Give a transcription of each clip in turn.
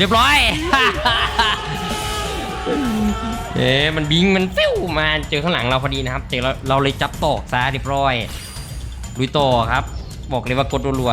เรียบร้อย เอ๊ะมันบิงมันฟิวมาเจอข้างหลังเราพอดีนะครับเจอเราเราเลยจับตอกซะเรียบร้อยลุยต่อครับ บอกเลยว่ากดรัว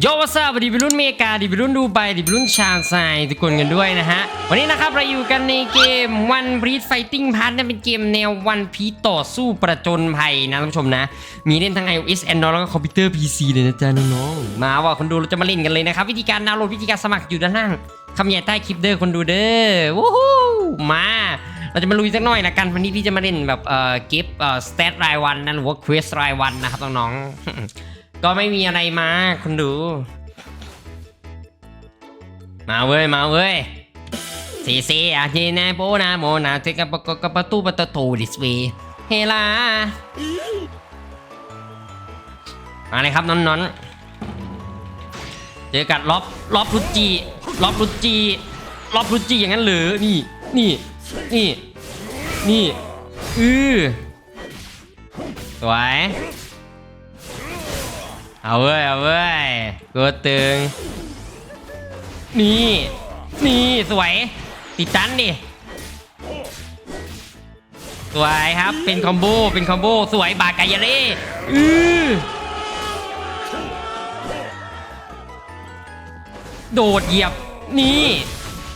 โยวัสดีดีไปรุ่นเมกาดีไปรุ่นดูไบดีไปรุ่นชาญไซทุกคนกันด้วยนะฮะ วันนี้นะครับเราอยู่กันในเกม One Piece Fighting Pass นั่นเป็นเกมแนว One Piece ต่อสู้ประจนภัยนะท่านผู้ชมนะ มีเล่นทั้ง iOS Android แล้วก็คอมพิวเตอร์ PC เลยนะจ๊ะน้องๆมาว่าคนดูเราจะมาเล่นกันเลยนะครับ วิธีการดาวน์โหลดวิธีการสมัครอยู่ด้านล่างคำใหญ่ใต้คลิปเด้อคนดูเด้อวู้ฮู้มาเราจะมาลุยสักหน่อยละกันวันนี้พี่จะมาเล่นแบบเอ่อเก็บเอ่อสเตตรายวันนั่นหรือว่าเควสรายวันนะครับน้องๆ ก็ไม่มีอะไรมาคนดู มาเว้ย มาเว้ยซีซีอาเจนาโบนาโมนาเทกับปะกับประตูประตูดิสเวเฮลามาเลยครับนอนนอนเจอกัดล็อบล็อบรุจิล็อบรุจิล็อบรุจิอย่างนั้นหรือนี่นี่นี่นี่อือสวย เอาเว้ย เอาเว้ยกูตึง นี่ นี่สวย ติดตันดิ สวยครับ เป็นคอมโบ เป็นคอมโบ สวยบากายเล่อือโดดเหยียบ นี่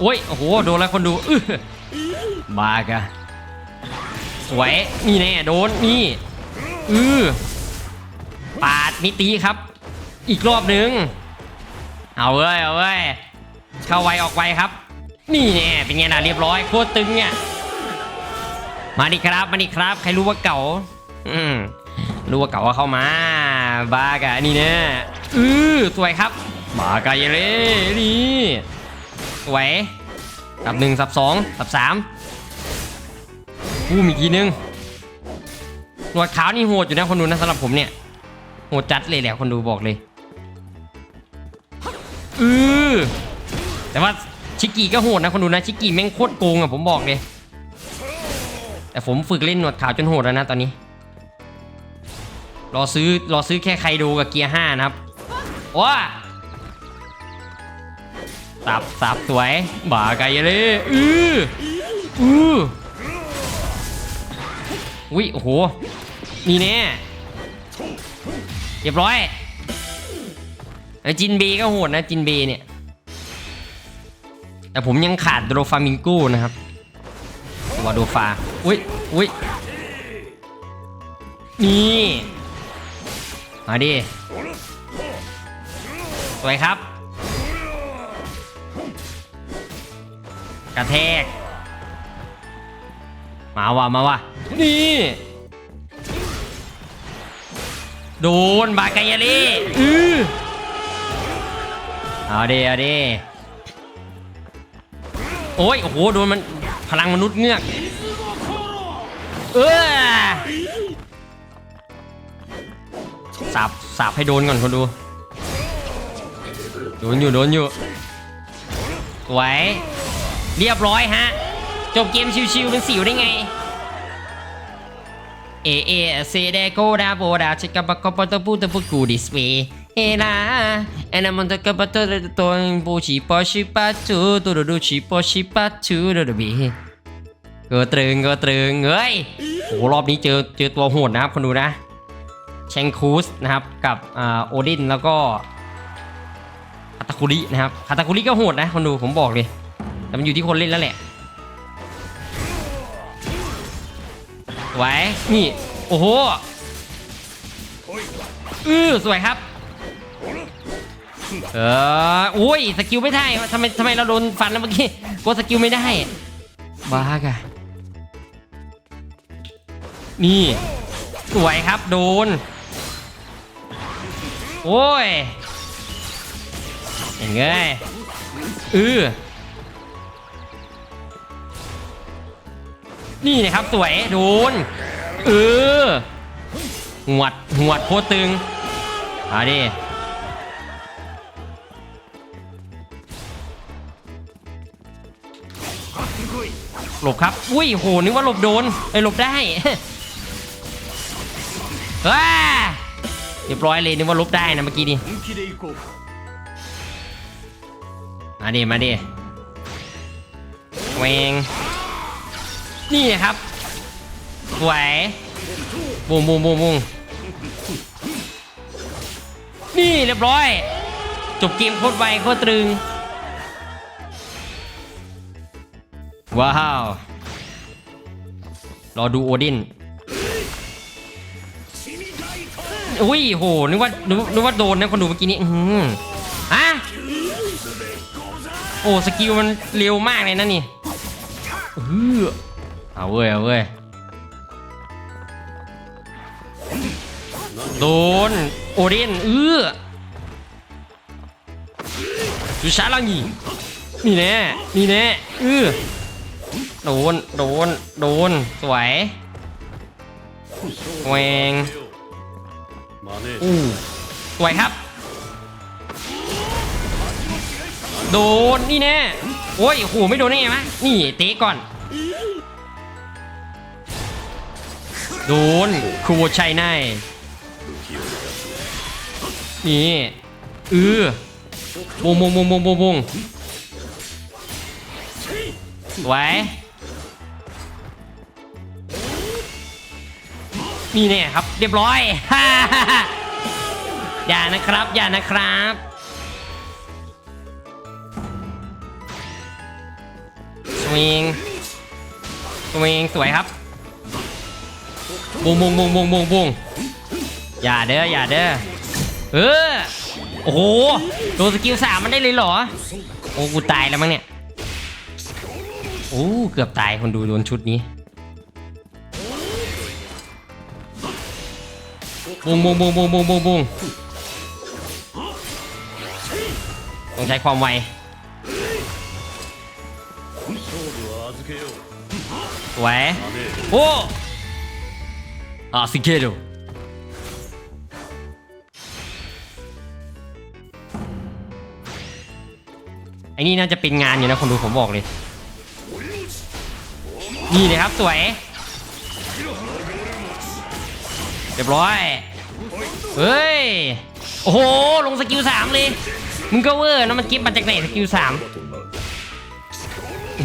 โอ้ย โอ้โห โดนแล้วคนดูอื้อบากะสวย นี่แน่ โดน นี่ อือปาดมิติครับ อีกรอบหนึ่งเอาเว้ยเอาเว้ยเข้าไวออกไวครับ นี่แน่เป็นไงนะเรียบร้อยโคตรตึงเนี่ยมาดิครับมาดิครับ ใครรู้ว่าเก่า อืมรู้ว่าเก่าเข้ามา บากะนี่แน่อือสวยครับบากะเยเล่นี่สวยสับหนึ่งสับสองสับสามอู้มีกี่นึงหนวดขาวนี่โหดอยู่นะคนดูนะสำหรับผมเนี่ยโหดจัดเลยแหละคนดูบอกเลย อือแต่ว่าชิกกี้ก็โหดนะคนดูนะชิกกี้แม่งโคตรโกงอะผมบอกเลยแต่ผมฝึกเล่นหนวดขาวจนโหดแล้วนะตอนนี้ รอซื้อรอซื้อแค่ไคโดกับเกียร์ห้านะครับว้าสับสับสวยบ่ากเลยอืออืออุ้ยโอ้โหนี่แน่เรียบร้อย จินเบก็โหดนะจินเบเนี่ย แต่ผมยังขาดโดฟามิงโก้นะครับตัวโดฟา อุ้ยอุ้ยนี่ มาดิ สวยครับ กระแทก มาว่ะมาว่ะนี่ โดน บากายาลีอือ เอาดิเอาดิโอ้ย โอ้โห โดนมันพลังมนุษย์เงือก เออสับสับให้โดนก่อนคนดู โดนอยู่ โดนอยู่สวเรียบร้อยฮะ จบเกมชิวๆเป็นสิวได้ไง เอเอเซเดโกดาโบดาชิกาบกปตปูตปูกูดิสเว เฮลาเอนามันตะกปตตัวบูชิปอชิปาจูตูดูดูชิปอชิปาจูดูดูบีก็ตรึงก็ตรึงเฮ้ยโอ้รอบนี้เจอเจอตัวโหดนะครับคนดูนะเชงคูสนะครับกับอ่าโอดินแล้วก็คาตาคุรินะครับคาตาคุริก็โหดนะคนดูผมบอกเลยแต่มันอยู่ที่คนเล่นแล้วแหละไว้นี่โอ้โหอือสวยครับ เอออุ้ยสกิลไม่ได้ทำไมทำไมเราโดนฟันแล้วเมื่อกี้กดสกิลไม่ได้บ้ากะนี่ สวยครับโดน โอ้ยอย่างเงี้ยเออนี่นะครับสวยโดนเออหวดหวดโคตรตึงเอาดิ หลบครับ อุ้ยโหนึกว่าหลบโดนไอ้หลบได้ว้าเรียบร้อยเลยนึกว่าลบได้นะเมื่อกี้นี่มาดิมาดิเวงนี่ครับสวยบุ้งบุ้งบุ้งบุ้งนี่เรียบร้อย จบเกมโคตรไวโคตรตรึง ว้าว รอดูโอดิน อุ้ยโห นึกว่า นึกนึกว่าโดนนะคนดูเมื่อกี้นี้อือหือฮะโอ้ สกิลมันเร็วมากเลยนะนี่เออเอาเว้ย เอาเว้ย โดน โอเดนเออดูช้าลังยีนี่แน่ นี่แน่เออ โดน โดน โดน สวยแหวงอู้สวยครับ โดน นี่แน่ โอ้ยโหไม่โดนได้ไงมะนี่เตะก่อน โดนครูชัยนายนี่ อือวงวงวงวงวงวง สวยนี่แน่ยครับ เรียบร้อยอย่านะครับ อย่านะครับสวิงสวิงสวยครับบุงบุงบุงบุงบุงบุงอย่าเด้ออย่าเด้อเออโอ้โหโดนสกิลสามมันได้เลยเหรอโอ้กูตายแล้วมั้งเนี่ย โอ้เกือบตายคนดูโดนชุดนี้บงบงบงบงบงบงบงต้องใช้ความไวสวยโอ้อาสิเกโรไอ้นี่น่าจะเป็นงานอยู่นะคนดูผมบอกเลย นี่เลยครับสวย เรียบร้อย เฮ้ย โอ้โห ลงสกิลสามเลย มึงก็เวอร์นะมันกิฟมาจากไหนสกิลสาม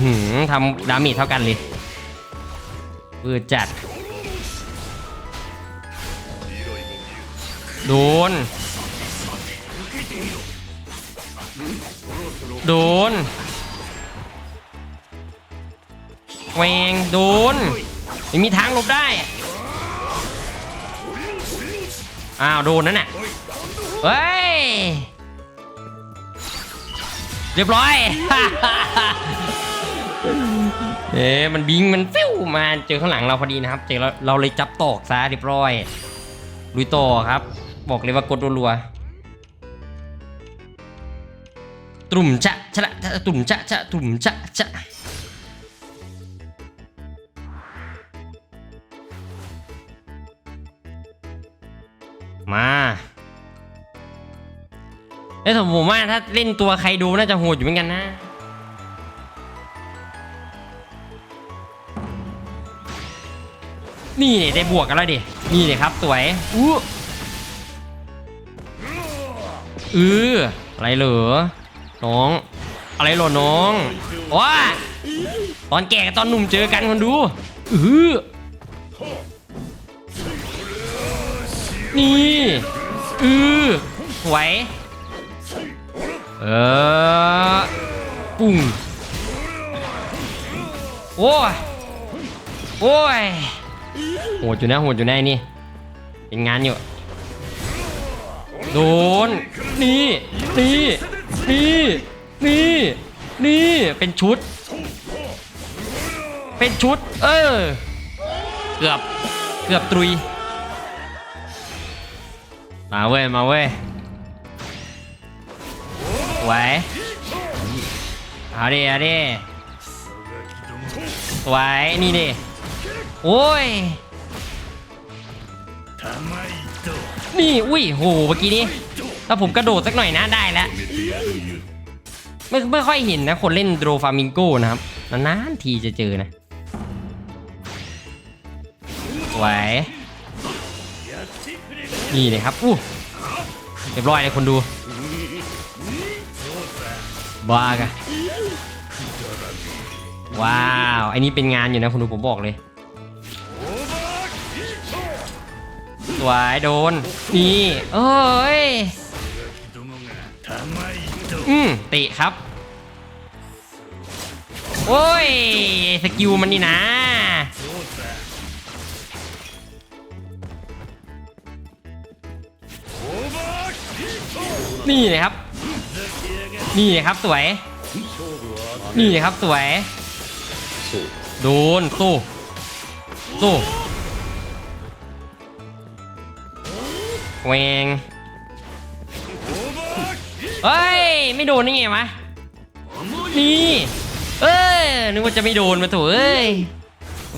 หือทำดาเมจเท่ากันเลยเวอร์จัด โดน โดน แหวงโดนไม่มีทางหลบได้ อ้าวโดนนั่นน่ะเฮ้ย เรียบร้อยเอ๊ะมันบิงมันฟิวมาเจอข้างหลังเราพอดีนะครับ เจอเราเราเลยจับตอกซะเรียบร้อยลุยต่อครับ บอกเลยว่ากดรัวๆตุ่มจะชะละตุ่มจะจะตุ่มจะจะ มาเอ้ยผมว่าถ้าเล่นตัวใครดูน่าจะโหดอยู่เหมือนกันนะนี่เนี่ยได้บวกกันแล้วดิ นี่เลยครับสวยอู้เอออะไรเหรอ น้อง อะไรเหรอน้องว้าตอนแก่กับตอนหนุ่มเจอกันคนดูเออ นี่เออสวยเออปุ้งโอ้ยโอ้ยโหดอยู่นะโหดอยู่นะนี่เป็นงานอยู่โดนนี่นี่นี่นี่นี่เป็นชุด เป็นชุด เออ เกือบ เกือบตรุย มาเว้ย มาเว้ยไหวเอาดิเอาดิสวยนี่ดิ โอ้ย นี่อุ้ยโหเมื่อกี้นี้ ถ้าผมกระโดดสักหน่อยนะได้แล้ว ไม่ไม่ค่อยเห็นนะ คนเล่นโดฟามิงโก้นะครับ นานๆทีจะเจอนะไหว นี่เลยครับอู้เรียบร้อยเลยคนดูบ้ากะว้าวไอ้นี่เป็นงานอยู่นะคนดูผมบอกเลยสวยโดน นี่เอ้ยอืมติครับ โอ้ย สกิลมันนี่นะ นี่เลยครับ นี่เลยครับสวย นี่เลยครับสวย โดนสู้สู้แหวงเฮ้ย ไม่โดนนี่ไงวะนี่เอ้ยนึกว่าจะไม่โดนมาถูเอ้ย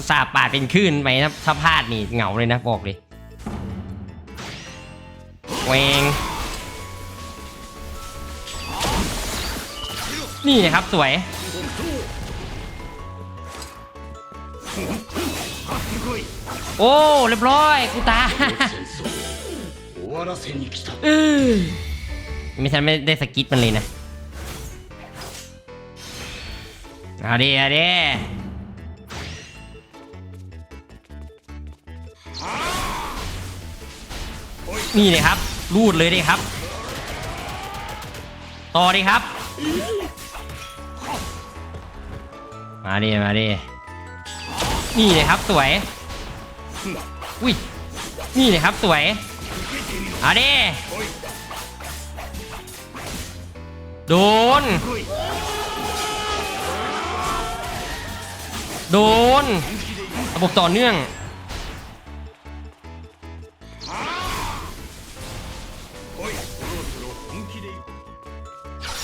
ส่าห์ปาดเป็นคลื่นไปนะถ้าพลาดนี่เหงาเลยนะบอกเลยแหวง นี่ครับสวย โอ้ เรียบร้อยกูตาเออไม่ใช่ไม่ได้สกิปมันเลยนะเอาดิเอาดินี่เลยครับ รูดเลยดิครับ ต่อดิครับ มาดิมาดินี่เลยครับสวยอุ้ยนี่เลยครับสวยเอาดิโดน โดน ระบบต่อเนื่อง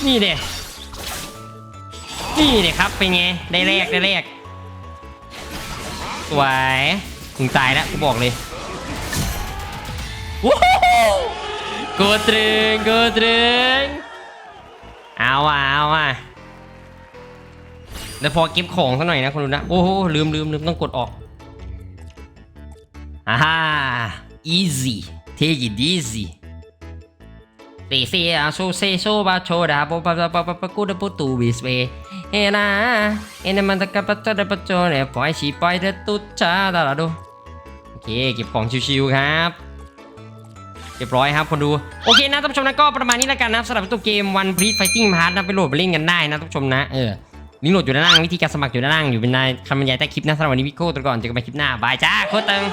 นี่เด็ นี่เด็ครับเป็นไงได้แรกได้แรกสวยถึงตายแล้วกูบอกเลยว้าวกดตรึงกดตรึงเอาอะเอาอะเดี๋ยวพอเก็บของสักหน่อยนะคุณดูนะโอ้โหลืมลืมลืมต้องกดออกอ่า easy take it easy เตเซียโซเซโซบาโชดาปปปปปปกูดปูตูบิสเว เฮนะเอ็นมันตะกับปัจจุบันโจเนี่ยปล่อยชีปล่อยเดตุชาดาลาดูโอเคเก็บของชิวๆครับเรียบร้อยครับคนดูโอเคนะท่านผู้ชมนะก็ประมาณนี้แล้วกันนะสำหรับตัวเกม One Piece Fighting Pass นะไปโหลดไปเล่นกันได้นะท่านผู้ชมนะเออลิงก์โหลดอยู่ด้านล่างวิธีการสมัครอยู่ด้านล่างอยู่เป็นในคำบรรยายใต้คลิปนะสำหรับวันนี้พี่โก้ตัวก่อนเจอกันใหม่คลิปหน้าบายจ้าโคตรตึง